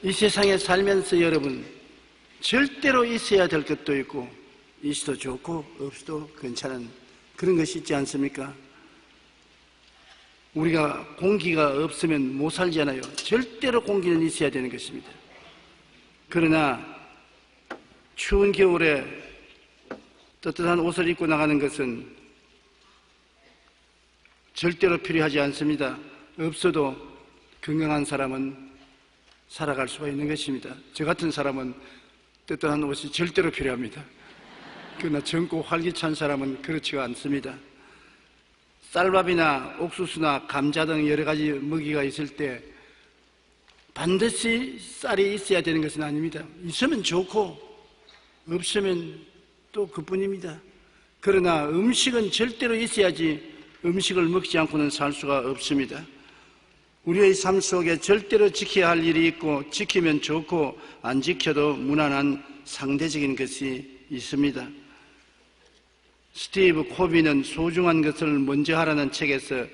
이 세상에 살면서 여러분 절대로 있어야 될 것도 있고 있어도 좋고 없어도 괜찮은 그런 것이 있지 않습니까? 우리가 공기가 없으면 못 살잖아요. 절대로 공기는 있어야 되는 것입니다. 그러나 추운 겨울에 따뜻한 옷을 입고 나가는 것은 절대로 필요하지 않습니다. 없어도 건강한 사람은 살아갈 수가 있는 것입니다. 저 같은 사람은 뜨뜻한 옷이 절대로 필요합니다. 그러나 젊고 활기찬 사람은 그렇지가 않습니다. 쌀밥이나 옥수수나 감자 등 여러 가지 먹이가 있을 때 반드시 쌀이 있어야 되는 것은 아닙니다. 있으면 좋고 없으면 또 그뿐입니다. 그러나 음식은 절대로 있어야지 음식을 먹지 않고는 살 수가 없습니다. 우리의 삶 속에 절대로 지켜야 할 일이 있고 지키면 좋고 안 지켜도 무난한 상대적인 것이 있습니다. 스티브 코비는 소중한 것을 먼저 하라는 책에서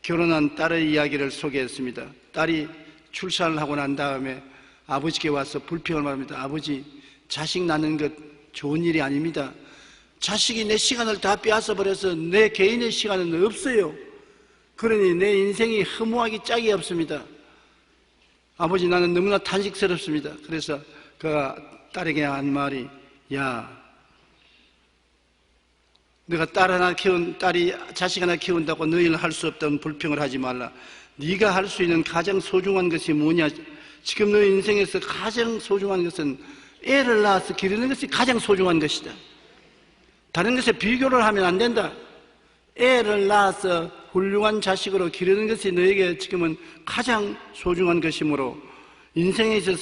결혼한 딸의 이야기를 소개했습니다. 딸이 출산을 하고 난 다음에 아버지께 와서 불평을 말합니다. 아버지, 자식 낳는 것 좋은 일이 아닙니다. 자식이 내 시간을 다 빼앗아 버려서 내 개인의 시간은 없어요. 그러니 내 인생이 허무하기 짝이 없습니다. 아버지 나는 너무나 탄식스럽습니다. 그래서 그가 딸에게 한 말이 야 내가 딸 하나 키운 딸이 자식 하나 키운다고 너희는 할 수 없다는 불평을 하지 말라. 네가 할 수 있는 가장 소중한 것이 뭐냐? 지금 너희 인생에서 가장 소중한 것은 애를 낳아서 기르는 것이 가장 소중한 것이다. 다른 것에 비교를 하면 안 된다. 애를 낳아서 훌륭한 자식으로 기르는 것이 너에게 지금은 가장 소중한 것이므로 인생에 있어서